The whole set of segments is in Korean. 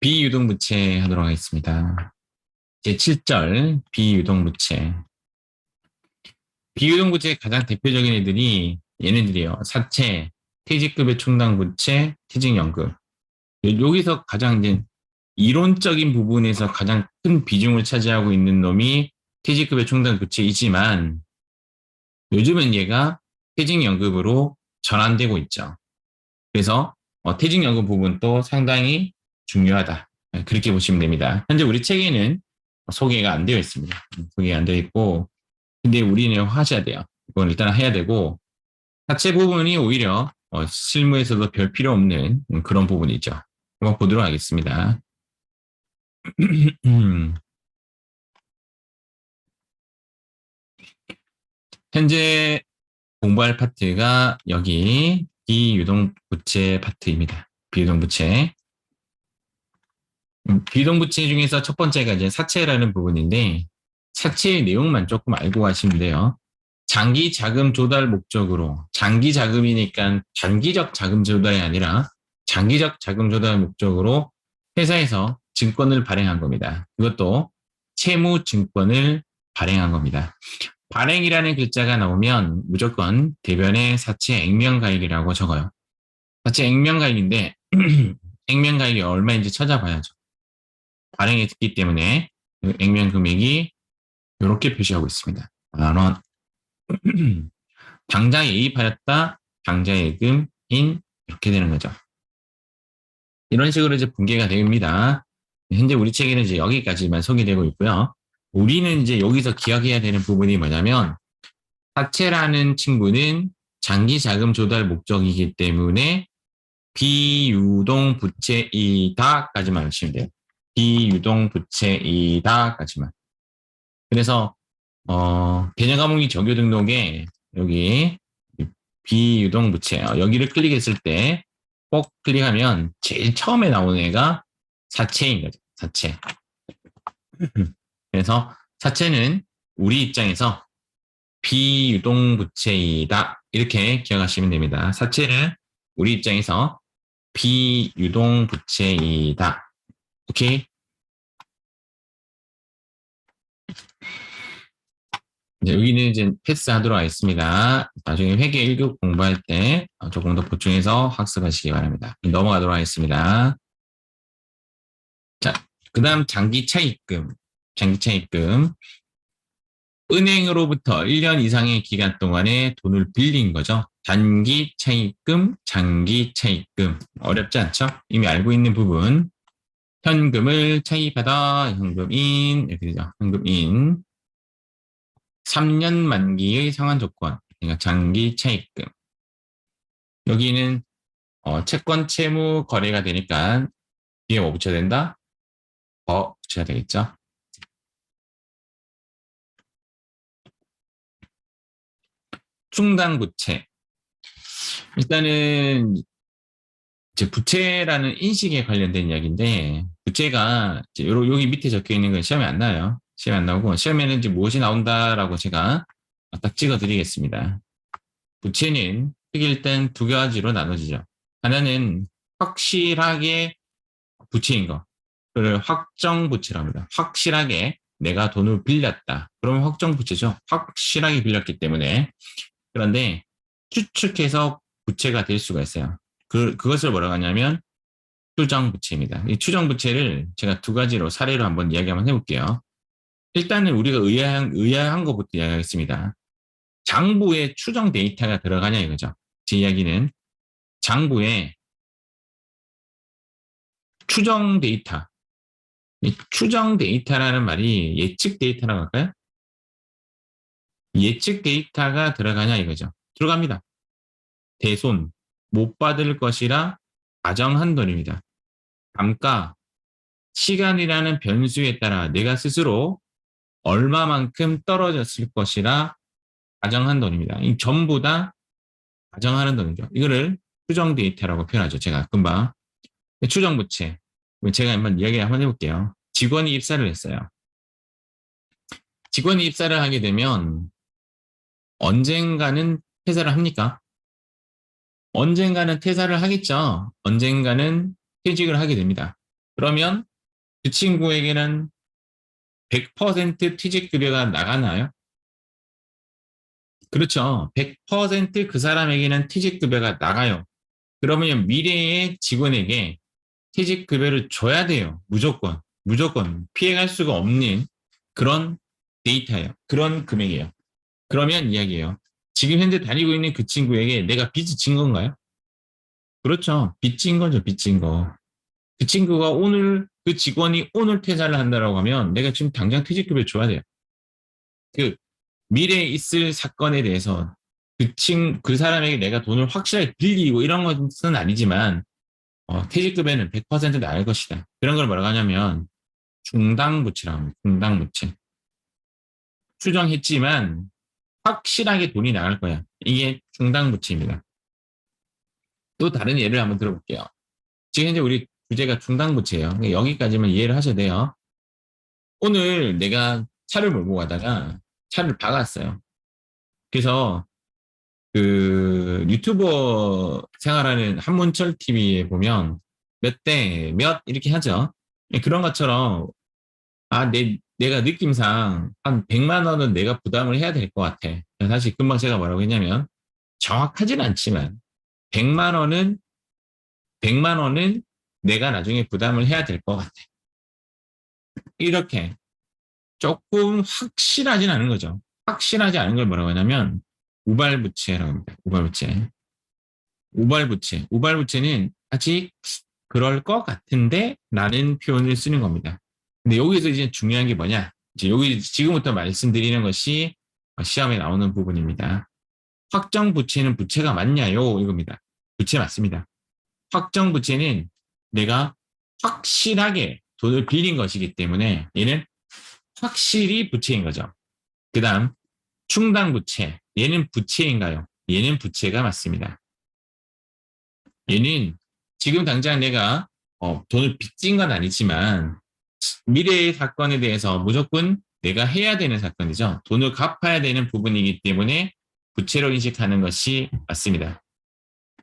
비유동 부채 하도록 하겠습니다. 제 7절 비유동 부채. 비유동 부채의 가장 대표적인 애들이 얘네들이에요. 사채, 퇴직급의 충당 부채, 퇴직연금. 여기서 가장 이제 이론적인 부분에서 가장 큰 비중을 차지하고 있는 놈이 퇴직급의 충당 부채이지만 요즘은 얘가 퇴직연금으로 전환되고 있죠. 그래서 어, 퇴직연금 부분도 상당히 중요하다. 네, 그렇게 보시면 됩니다. 현재 우리 책에는 소개가 안 되어 있습니다. 음, 소개가 안 되어 있고, 근데 우리는 하셔야 돼요. 이건 일단 해야 되고, 자체 부분이 오히려 어, 실무에서도 별 필요 없는 그런 부분이죠. 한번 보도록 하겠습니다. 현재 공부할 파트가 여기 비유동 부채 파트입니다. 비유동 부채. 음, 비유동 부채 중에서 첫 번째가 이제 사채라는 부분인데 사채의 내용만 조금 알고 가시면 돼요. 장기 자금 조달 목적으로 장기 자금이니까 단기적 자금 조달이 아니라 장기적 자금 조달 목적으로 회사에서 증권을 발행한 겁니다. 그것도 채무 증권을 발행한 겁니다. 발행이라는 글자가 나오면 무조건 대변에 사채 액면가액이라고 적어요. 사채 액면가액인데 액면가액이 얼마인지 찾아봐야죠. 발행했기 때문에 그 액면 금액이 이렇게 표시하고 있습니다. 만원. 당장 예입하였다. 당장 예금 인 이렇게 되는 거죠. 이런 식으로 이제 분개가 됩니다. 현재 우리 책에는 이제 여기까지만 소개되고 있고요. 우리는 이제 여기서 기억해야 되는 부분이 뭐냐면 사채라는 친구는 장기 자금 조달 목적이기 때문에 비유동 부채이다까지만 하시면 돼요. 비유동 부채이다까지만. 그래서 어, 개념 과목이 정규 등록에 여기 비유동 부채 어, 여기를 클릭했을 때 꼭 클릭하면 제일 처음에 나오는 애가 사채인 거죠. 사채. 그래서 사채는 우리 입장에서 비유동 부채이다. 이렇게 기억하시면 됩니다. 사채는 우리 입장에서 비유동 부채이다. 오케이? 이제 여기는 이제 패스하도록 하겠습니다. 나중에 회계 1급 공부할 때 조금 더 보충해서 학습하시기 바랍니다. 넘어가도록 하겠습니다. 자, 그 다음 장기 차입금. 장기 차입금. 은행으로부터 1년 이상의 기간 동안에 돈을 빌린 거죠. 단기 차입금, 장기 차입금. 어렵지 않죠? 이미 알고 있는 부분. 현금을 차입하다, 현금인, 이렇게 되죠. 현금인. 3년 만기의 상환 조건, 그러니까 장기 차입금. 여기는 어, 채권 채무 거래가 되니까 뒤에 뭐 붙여야 된다? 더 붙여야 되겠죠. 충당 부채. 일단은 이제 부채라는 인식에 관련된 이야기인데 부채가 이제 요, 여기 밑에 적혀 있는 건 시험에 안 나와요. 시험에 안 나오고 시험에는 이제 무엇이 나온다라고 제가 딱 찍어 드리겠습니다. 부채는 크게 일단 두 가지로 나눠지죠. 하나는 확실하게 부채인 거. 그를 확정 부채라고 합니다. 확실하게 내가 돈을 빌렸다. 그러면 확정 부채죠. 확실하게 빌렸기 때문에. 그런데 추측해서 부채가 될 수가 있어요. 그, 그것을 뭐라고 하냐면 추정 부채입니다. 이 추정 부채를 제가 두 가지로 사례로 한번 이야기 한번 해볼게요. 일단은 우리가 의아한, 의아한 것부터 이야기하겠습니다. 장부에 추정 데이터가 들어가냐 이거죠. 제 이야기는 장부에 추정 데이터, 이 추정 데이터라는 말이 예측 데이터라고 할까요? 예측 데이터가 들어가냐 이거죠. 들어갑니다. 대손, 못 받을 것이라 가정한 돈입니다. 감가, 시간이라는 변수에 따라 내가 스스로 얼마만큼 떨어졌을 것이라 가정한 돈입니다. 이 전부 다 가정하는 돈이죠. 이거를 추정 데이터라고 표현하죠. 제가 금방. 추정 부채. 제가 한번 이야기 한번 해볼게요. 직원이 입사를 했어요. 직원이 입사를 하게 되면 언젠가는 퇴사를 합니까? 언젠가는 퇴사를 하겠죠. 언젠가는 퇴직을 하게 됩니다. 그러면 그 친구에게는 100% 퇴직 급여가 나가나요? 그렇죠. 100%그 사람에게는 퇴직급여가 나가요. 그러면 미래의 직원에게 퇴직급여를 줘야 돼요. 무조건. 무조건. 피해갈 수가 없는 그런 데이터예요. 그런 금액이에요. 그러면 이야기예요. 지금 현재 다니고 있는 그 친구에게 내가 빚을 진 건가요? 그렇죠. 빚진 거죠. 빚진 거. 그 친구가 오늘 그 직원이 오늘 퇴사를 한다라고 하면 내가 지금 당장 퇴직급여 줘야 돼요. 그 미래에 있을 사건에 대해서 그 친, 그 사람에게 내가 돈을 확실하게 빌리고 이런 것은 아니지만 어, 퇴직급여는 100% 나을 것이다. 그런 걸 뭐라고 하냐면 중당부채라고 합니다. 중당부채. 추정했지만 확실하게 돈이 나갈 거야. 이게 중당부채입니다. 또 다른 예를 한번 들어볼게요. 지금 현재 우리 주제가 중당부채예요. 그러니까 여기까지만 이해를 하셔야 돼요. 오늘 내가 차를 몰고 가다가 차를 박았어요. 그래서 그 유튜버 생활하는 한문철 TV에 보면 몇대몇 이렇게 하죠. 그런 것처럼 아, 내, 내가 느낌상 한 100만 원은 내가 부담을 해야 될 것 같아. 사실 금방 제가 뭐라고 했냐면 정확하진 않지만 100만 원은 100만 원은 내가 나중에 부담을 해야 될 것 같아. 이렇게 조금 확실하진 않은 거죠. 확실하지 않은 걸 뭐라고 하냐면 우발부채라고 합니다. 우발부채. 우발부채. 우발부채는 아직 그럴 것 같은데 라는 표현을 쓰는 겁니다. 근데 여기서 이제 중요한 게 뭐냐? 이제 여기 지금부터 말씀드리는 것이 시험에 나오는 부분입니다. 확정 부채는 부채가 맞냐요? 이겁니다. 부채 맞습니다. 확정 부채는 내가 확실하게 돈을 빌린 것이기 때문에 얘는 확실히 부채인 거죠. 그 다음 충당 부채. 얘는 부채인가요? 얘는 부채가 맞습니다. 얘는 지금 당장 내가 어, 돈을 빚진 건 아니지만 미래의 사건에 대해서 무조건 내가 해야 되는 사건이죠. 돈을 갚아야 되는 부분이기 때문에 부채로 인식하는 것이 맞습니다.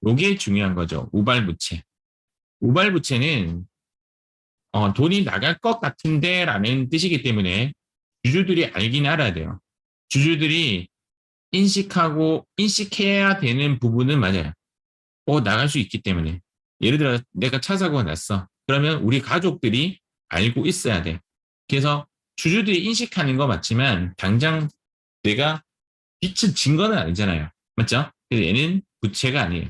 이게 중요한 거죠. 우발부채. 우발 부채는 어, 돈이 나갈 것 같은데 라는 뜻이기 때문에 주주들이 알긴 알아야 돼요. 주주들이 인식하고 인식해야 되는 부분은 맞아요. 어, 나갈 수 있기 때문에. 예를 들어 내가 차 사고가 났어. 그러면 우리 가족들이 알고 있어야 돼. 그래서 주주들이 인식하는 거 맞지만 당장 내가 빚을 진 거는 아니잖아요. 맞죠? 그래서 얘는 부채가 아니에요.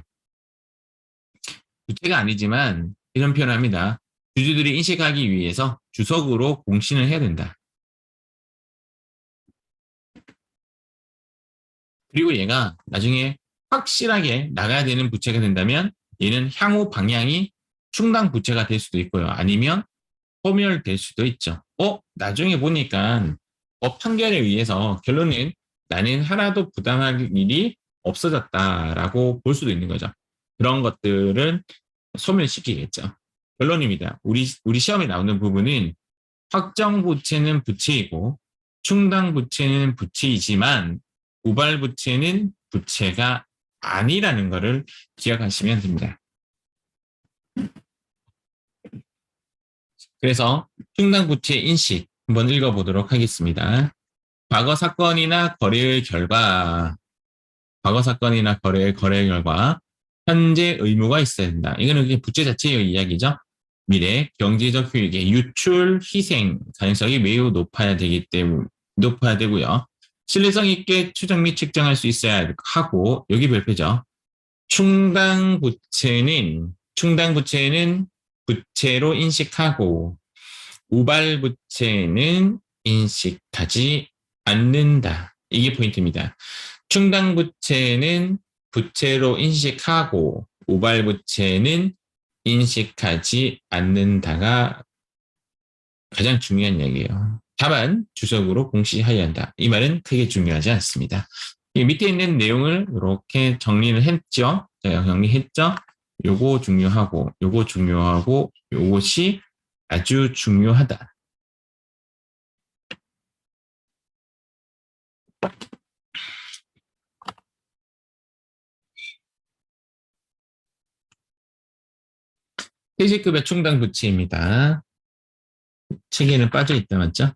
부채가 아니지만 이런 표현을 합니다. 주주들이 인식하기 위해서 주석으로 공신을 해야 된다. 그리고 얘가 나중에 확실하게 나가야 되는 부채가 된다면 얘는 향후 방향이 충당 부채가 될 수도 있고요. 아니면 소멸될 수도 있죠. 어? 나중에 보니까 법 판결에 의해서 결론은 나는 하나도 부담할 일이 없어졌다라고 볼 수도 있는 거죠. 그런 것들은 소멸시키겠죠. 결론입니다. 우리, 우리 시험에 나오는 부분은 확정 부채는 부채이고 충당 부채는 부채이지만 우발 부채는 부채가 아니라는 것을 기억하시면 됩니다. 그래서 충당 부채 인식 한번 읽어보도록 하겠습니다. 과거 사건이나 거래의 결과, 과거 사건이나 거래의 거래 결과, 현재 의무가 있어야 된다. 이거는 부채 자체의 이야기죠. 미래 경제적 효익의 유출, 희생 가능성이 매우 높아야 되기 때문에 높아야 되고요. 신뢰성 있게 추정 및 측정할 수 있어야 하고 여기 별표죠. 충당 부채는 충당 부채는 부채로 인식하고 우발 부채는 인식하지 않는다. 이게 포인트입니다. 충당 부채는 부채로 인식하고 우발 부채는 인식하지 않는다가 가장 중요한 얘기예요. 다만 주석으로 공시하여야 한다. 이 말은 크게 중요하지 않습니다. 밑에 있는 내용을 이렇게 정리를 했죠. 정리했죠. 요거 중요하고 요거 중요하고 요것이 아주 중요하다. 퇴직급여 충당 부채입니다. 책에는 빠져 있다 맞죠?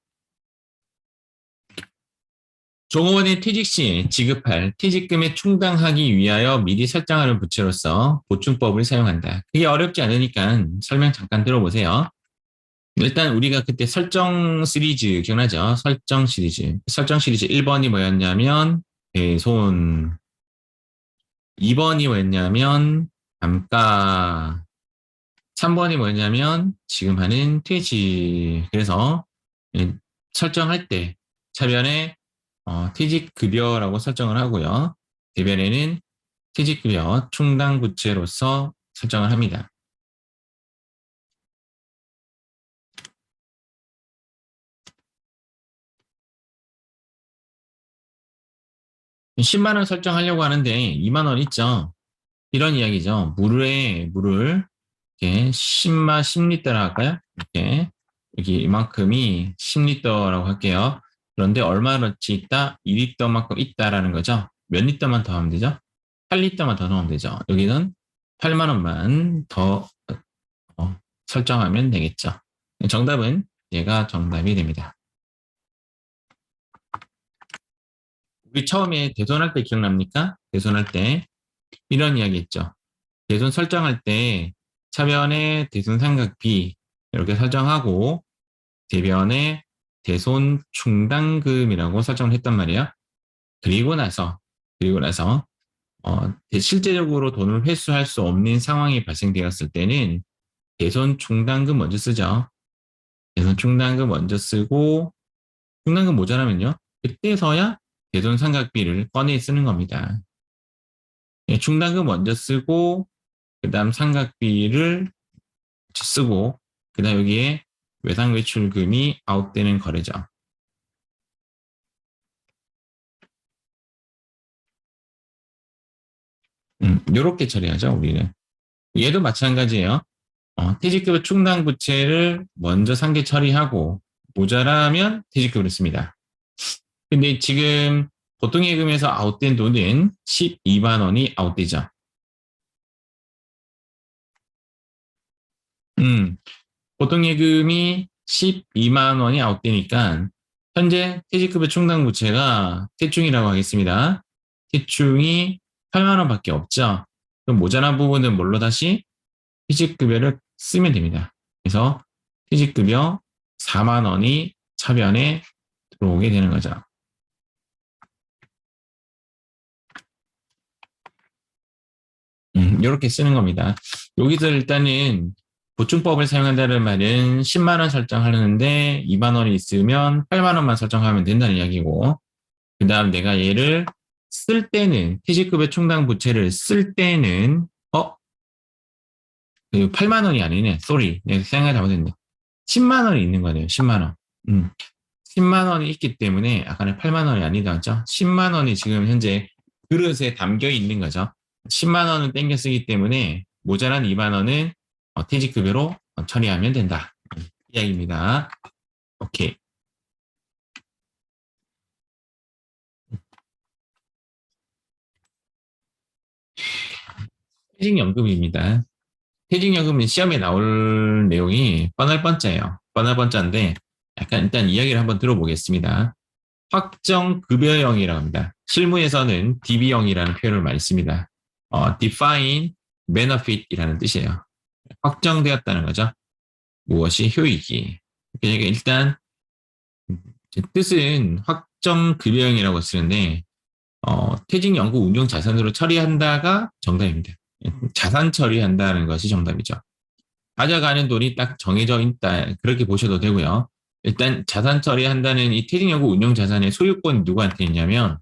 종업원의 퇴직 시에 지급할 퇴직금에 충당하기 위하여 미리 설정하는 부채로서 보충법을 사용한다. 그게 어렵지 않으니까 설명 잠깐 들어보세요. 일단 우리가 그때 설정 시리즈 기억나죠? 설정 시리즈. 설정 시리즈 1번이 뭐였냐면 배손 2번이 뭐였냐면 감가 3번이 뭐였냐면 지금 하는 퇴직. 그래서 예, 설정할 때 차변에 어, 퇴직급여라고 설정을 하고요. 대변에는 퇴직급여 충당부채로서 설정을 합니다. (10만 원) 설정하려고 하는데 (2만 원) 있죠 이런 이야기죠 물에 물을 이렇게 10마 10리터라 할까요 이렇게 여기 이만큼이 10리터라고 할게요 그런데 얼마나치 있다? 2리터만큼 있다라는 거죠. 몇 리터만 더 하면 되죠? 8리터만 더 넣으면 되죠. 여기는 8만 원만 더 어, 설정하면 되겠죠. 정답은 얘가 정답이 됩니다. 우리 처음에 대손할 때 기억납니까? 대손할 때 이런 이야기 했죠. 대손 설정할 때 차변에 대손 삼각비 이렇게 설정하고 대변에 대손 충당금이라고 설정을 했단 말이야. 그리고 나서 그리고 나서 어, 실제적으로 돈을 회수할 수 없는 상황이 발생되었을 때는 대손 충당금 먼저 쓰죠. 대손 충당금 먼저 쓰고 충당금 모자라면요. 그때서야 대손 삼각비를 꺼내 쓰는 겁니다. 예, 충당금 먼저 쓰고 그 다음 삼각비를 쓰고 그 다음 여기에 외상 외출금이 아웃되는 거래죠. 음, 요렇게 처리하죠, 우리는. 얘도 마찬가지예요. 어, 퇴직급여 충당 부채를 먼저 상계 처리하고 모자라면 퇴직급여를 씁니다. 근데 지금 보통 예금에서 아웃된 돈은 12만 원이 아웃되죠. 음, 보통 예금이 12만 원이 아웃되니까 현재 퇴직급여 충당 부채가 대충이라고 하겠습니다. 대충이 8만 원밖에 없죠. 그럼 모자란 부분은 뭘로 다시 퇴직급여를 쓰면 됩니다. 그래서 퇴직급여 4만 원이 차변에 들어오게 되는 거죠. 음, 이렇게 쓰는 겁니다. 여기서 일단은 보충법을 사용한다는 말은 10만 원 설정하려는데 2만 원이 있으면 8만 원만 설정하면 된다는 이야기고 그 다음 내가 얘를 쓸 때는 퇴직급여 충당 부채를 쓸 때는 어? 8만 그 원이 아니네. 쏘리. 내가 생각이 잘못했네. 10만 원이 있는 거네요. 10만 원. 음. 10만 원이 있기 때문에 아까는 8만 원이 아니다 죠 10만 원이 지금 현재 그릇에 담겨 있는 거죠. 10만 원은 땡겨 쓰기 때문에 모자란 2만 원은 어, 퇴직 급여로 처리하면 된다. 이야기입니다. 오케이. 퇴직연금입니다. 퇴직연금은 시험에 나올 내용이 뻔할 뻔짜예요. 뻔할 뻔짜인데 약간 일단 이야기를 한번 들어보겠습니다. 확정급여형이라고 합니다. 실무에서는 DB형이라는 표현을 많이 씁니다. 어, define benefit이라는 뜻이에요. 확정되었다는 거죠. 무엇이 효익이. 그러니까 일단 뜻은 확정 급여형이라고 쓰는데 어, 퇴직 연구 운용 자산으로 처리한다가 정답입니다. 자산 처리한다는 것이 정답이죠. 가져가는 돈이 딱 정해져 있다 그렇게 보셔도 되고요. 일단 자산 처리한다는 이 퇴직 연구 운용 자산의 소유권이 누구한테 있냐면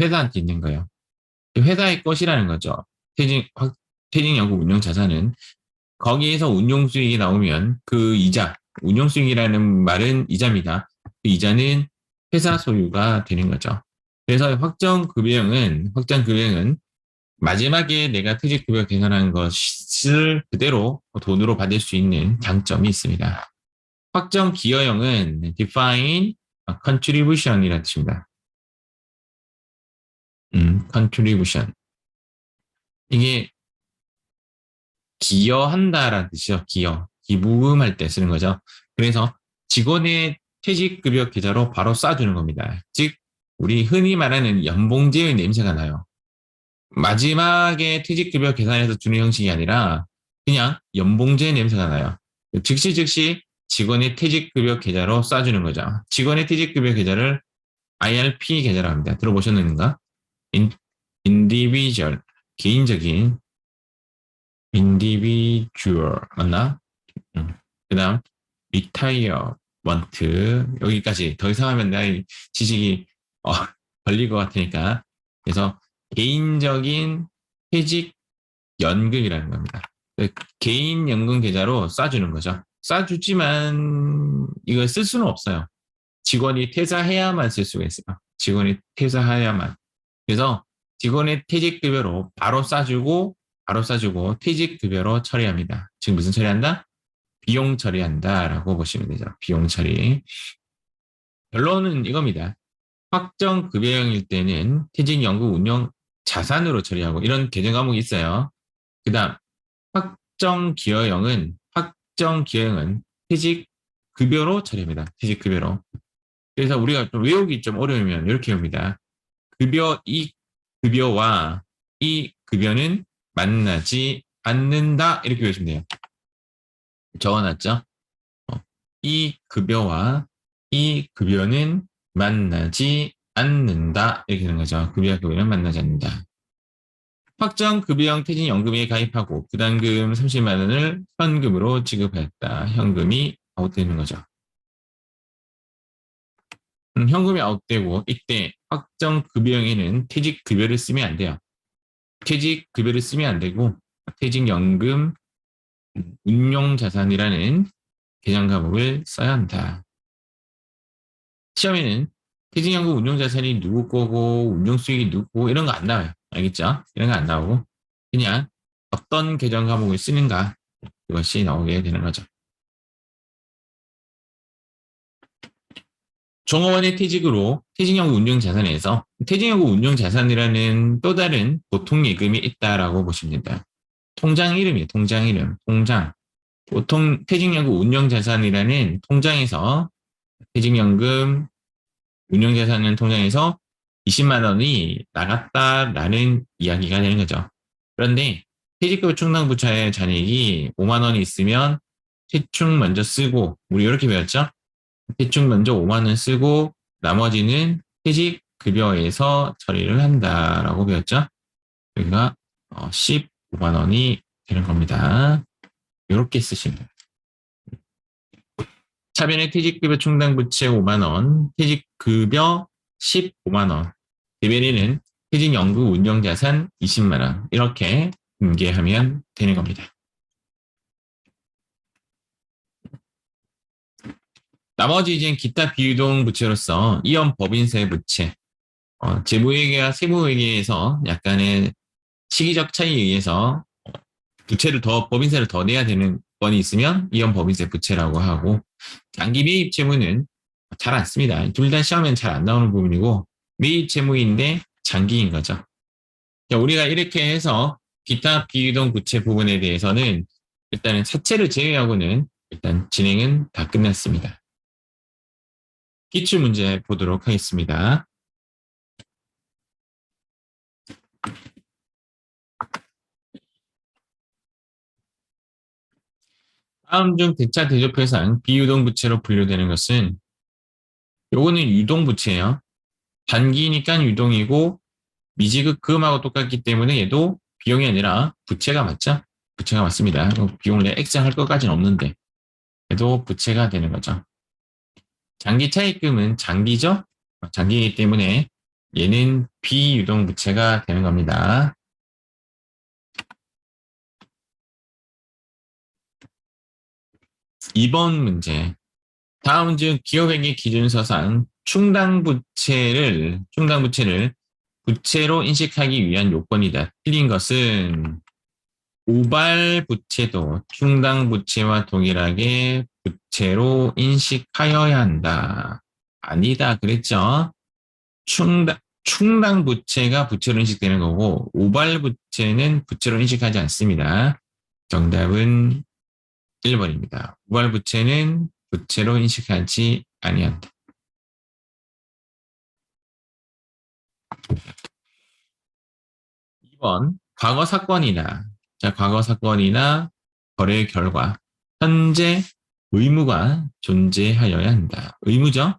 회사한테 있는 거예요. 회사의 것이라는 거죠. 퇴직 퇴직 연구 운용 자산은 거기에서 운용 수익이 나오면 그 이자, 운용 수익이라는 말은 이자입니다. 그 이자는 회사 소유가 되는 거죠. 그래서 확정 급여형은 확정 급여형은 마지막에 내가 퇴직급여 계산한 것을 그대로 돈으로 받을 수 있는 장점이 있습니다. 확정 기여형은 define contribution이라는 뜻입니다. 음, contribution. 이게 기여한다라는 뜻이죠. 기여. 기부금할 때 쓰는 거죠. 그래서 직원의 퇴직급여 계좌로 바로 쏴주는 겁니다. 즉, 우리 흔히 말하는 연봉제의 냄새가 나요. 마지막에 퇴직급여 계산해서 주는 형식이 아니라 그냥 연봉제 냄새가 나요. 즉시 즉시 직원의 퇴직급여 계좌로 쏴주는 거죠. 직원의 퇴직급여 계좌를 IRP 계좌라고 합니다. 들어보셨는가? 인, individual, 개인적인 individual 맞나? 음. 그 다음 retirement 여기까지 더 이상 하면 내 지식이 어, 걸릴 것 같으니까 그래서 개인적인 퇴직 연금이라는 겁니다. 개인 연금 계좌로 쏴주는 거죠. 쏴주지만 이걸 쓸 수는 없어요. 직원이 퇴사해야만 쓸 수가 있어요. 직원이 퇴사해야만. 그래서 직원의 퇴직급여로 바로 쏴주고 바로 쏴주고 퇴직 급여로 처리합니다. 지금 무슨 처리한다? 비용 처리한다라고 보시면 되죠. 비용 처리. 결론은 이겁니다. 확정 급여형일 때는 퇴직연금 운용 자산으로 처리하고 이런 개정 과목이 있어요. 그 다음 확정 기여형은 확정 기여형은 퇴직 급여로 처리합니다. 퇴직 급여로. 그래서 우리가 좀 외우기 좀 어려우면 이렇게 옵니다. 급여 이 급여와 이 급여는 만나지 않는다 이렇게 외우시면 돼요. 적어놨죠? 어, 이 급여와 이 급여는 만나지 않는다 이렇게 되는 거죠. 급여와 급여는 만나지 않는다. 확정 급여형 퇴직연금에 가입하고 부담금 30만 원을 현금으로 지급했다. 현금이 아웃되는 거죠. 음, 현금이 아웃되고 이때 확정 급여형에는 퇴직 급여를 쓰면 안 돼요. 퇴직 급여를 쓰면 안 되고 퇴직연금 운용자산이라는 계정 과목을 써야 한다. 시험에는 퇴직연금 운용자산이 누구 거고 운용수익이 누구 이런 거 안 나와요. 알겠죠? 이런 거 안 나오고 그냥 어떤 계정 과목을 쓰는가 그것이 나오게 되는 거죠. 종업원의 퇴직으로 퇴직연금 운용자산에서 퇴직연금 운용자산이라는 또 다른 보통 예금이 있다라고 보시면 됩니다. 통장 이름이에요. 통장 이름. 통장. 보통 퇴직연금 운용자산이라는 통장에서 퇴직연금 운용자산은 통장에서 20만 원이 나갔다라는 이야기가 되는 거죠. 그런데 퇴직급 충당부차의 잔액이 5만 원이 있으면 퇴충 먼저 쓰고 우리 이렇게 배웠죠? 퇴충 먼저 5만 원 쓰고 나머지는 퇴직 급여에서 처리를 한다라고 배웠죠? 여기가 15만 원이 되는 겁니다. 이렇게 쓰시면. 차변의 퇴직급여 충당 부채 5만 원, 퇴직급여 15만 원, 대변인은 퇴직연금 운용자산 20만 원 이렇게 공개하면 되는 겁니다. 나머지 이제 기타 비유동 부채로서 이연 법인세 부채, 어, 재무회계와 세무회계에서 약간의 시기적 차이에 의해서 부채를 더 법인세를 더 내야 되는 건이 있으면 이연 법인세 부채라고 하고 장기 매입 채무는 잘 안 씁니다. 둘 다 시험엔 잘 안 나오는 부분이고 매입 채무인데 장기인 거죠. 자, 우리가 이렇게 해서 기타 비유동 부채 부분에 대해서는 일단은 사채를 제외하고는 일단 진행은 다 끝났습니다. 기출 문제 보도록 하겠습니다. 다음 중 대차 대조표상 비유동 부채로 분류되는 것은 요거는 유동 부채예요. 단기니까 유동이고 미지급 금하고 똑같기 때문에 얘도 비용이 아니라 부채가 맞죠? 부채가 맞습니다. 비용을 내 액상할 것까지는 없는데 얘도 부채가 되는 거죠. 장기 차입금은 장기죠? 장기이기 때문에 얘는 비유동 부채가 되는 겁니다. 2번 문제. 다음 중 기업회계 기준서상 충당부채를, 충당부채를 부채로 인식하기 위한 요건이다. 틀린 것은 우발부채도 충당 부채와 동일하게 부채로 인식하여야 한다. 아니다. 그랬죠? 충당, 충당 부채가 부채로 인식되는 거고, 우발부채는 부채로 인식하지 않습니다. 정답은 1번입니다. 우발부채는 부채로 인식하지 아니한다. (2번) 과거 사건이나 자 과거 사건이나 거래 결과 현재 의무가 존재하여야 한다. 의무죠?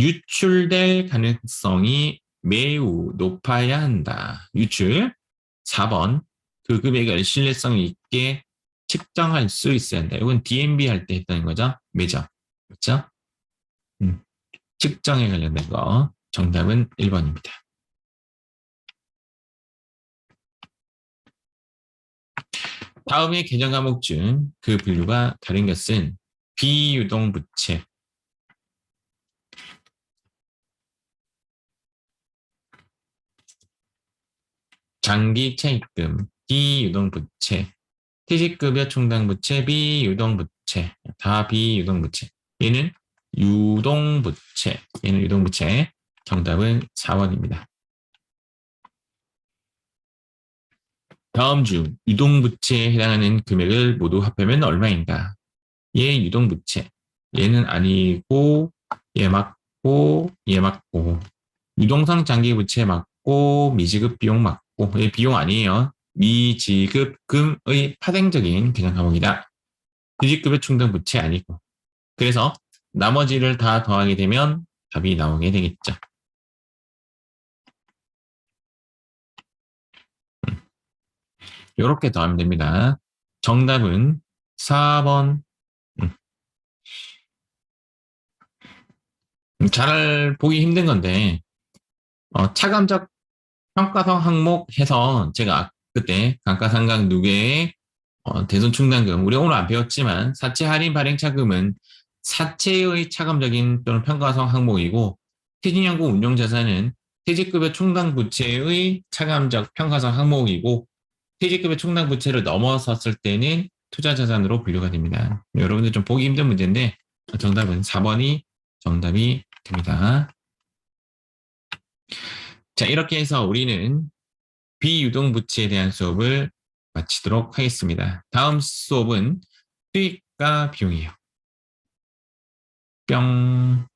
유출될 가능성이 매우 높아야 한다. 유출. 4번. 그 금액을 신뢰성 있게 측정할 수 있어야 한다. 이건 DMB 할 때 했던 거죠. 매저. 그렇죠? 음. 측정에 관련된 거. 정답은 1번입니다. 다음의 개정 과목 중 그 분류가 다른 것은 비유동 부채, 장기 차입금, 비유동 부채, 퇴직급여 충당 부채, 비유동 부채, 다 비유동 부채. 얘는 유동 부채, 얘는 유동 부채. 정답은 4번입니다. 다음 중 유동부채에 해당하는 금액을 모두 합하면 얼마인가? 얘 유동부채. 얘는 아니고 얘 맞고 얘 맞고 유동성 장기부채 맞고 미지급 비용 맞고 얘 비용 아니에요. 미지급금의 파생적인 개념 과목이다. 퇴직급여 충당 부채 아니고 그래서 나머지를 다 더하게 되면 답이 나오게 되겠죠. 이렇게 더하면 됩니다. 정답은 4번. 음. 잘 보기 힘든 건데, 어, 차감적 평가성 항목 해서 제가 그때 감가상각 누계의 어, 대손 충당금, 우리 오늘 안 배웠지만 사채 할인 발행 차금은 사채의 차감적인 또는 평가성 항목이고 퇴직연금 운용자산은 퇴직급여 충당 부채의 차감적 평가성 항목이고 퇴직급여 충당 부채를 넘어섰을 때는 투자 자산으로 분류가 됩니다. 여러분들 좀 보기 힘든 문제인데 정답은 4번이 정답이 됩니다. 자, 이렇게 해서 우리는 비유동 부채에 대한 수업을 마치도록 하겠습니다. 다음 수업은 수익과 비용이에요. 뿅.